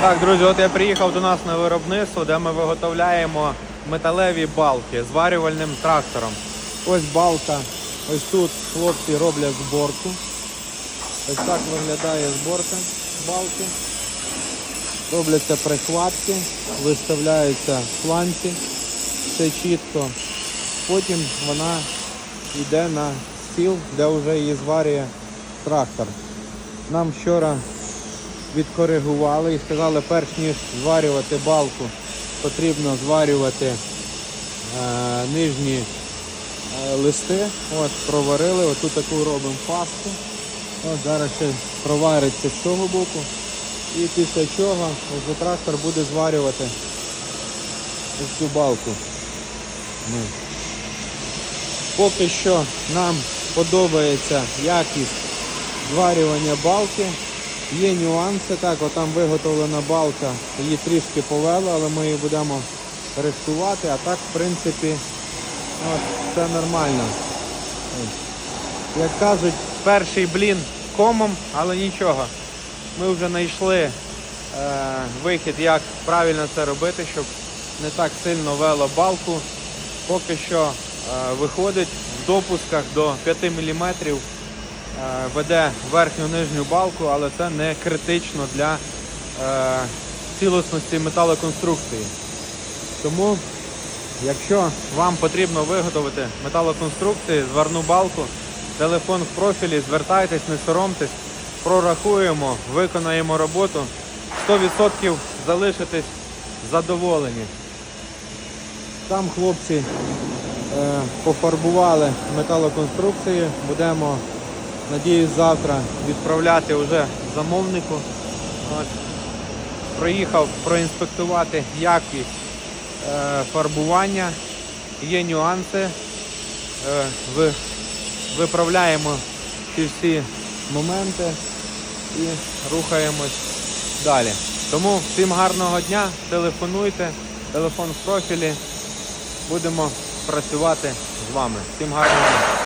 Так, друзі, от я приїхав до нас на виробництво, де ми виготовляємо металеві балки зварювальним трактором. Ось балка, ось тут хлопці роблять зборку. Ось так виглядає зборка балки. Робляться прихватки, виставляються фланці, все чітко. Потім вона йде на стіл, де вже її зварює трактор. Нам вчора відкоригували і сказали, перш ніж зварювати балку, потрібно зварювати е, нижні е, листи. От, проварили, отут таку робимо пасту. От зараз ще провариться з цього боку. І після чого вже трактор буде зварювати цю балку. Ну. Поки що нам подобається якість зварювання балки. Є нюанси, так, отам виготовлена балка, її трішки повели, але ми її будемо рихтувати, а так, в принципі, от, все нормально. Як кажуть, перший блін комом, але нічого. Ми вже знайшли е, вихід, як правильно це робити, щоб не так сильно вело балку. Поки що е, виходить в допусках до 5 мм веде верхню нижню балку, але це не критично для е, цілісності металоконструкції. Тому, якщо вам потрібно виготовити металоконструкції, зварну балку, телефон в профілі, звертайтесь, не соромтесь, прорахуємо, виконаємо роботу, 100% залишитесь задоволені. Там хлопці е, пофарбували металоконструкції. Будемо, надіюсь, завтра відправляти вже замовнику. От. Проїхав проінспектувати якість е, фарбування. Є нюанси. Е, ви, виправляємо ці всі моменти і рухаємось далі. Тому всім гарного дня, телефонуйте, телефон в профілі. Будемо працювати з вами. Всім гарного дня.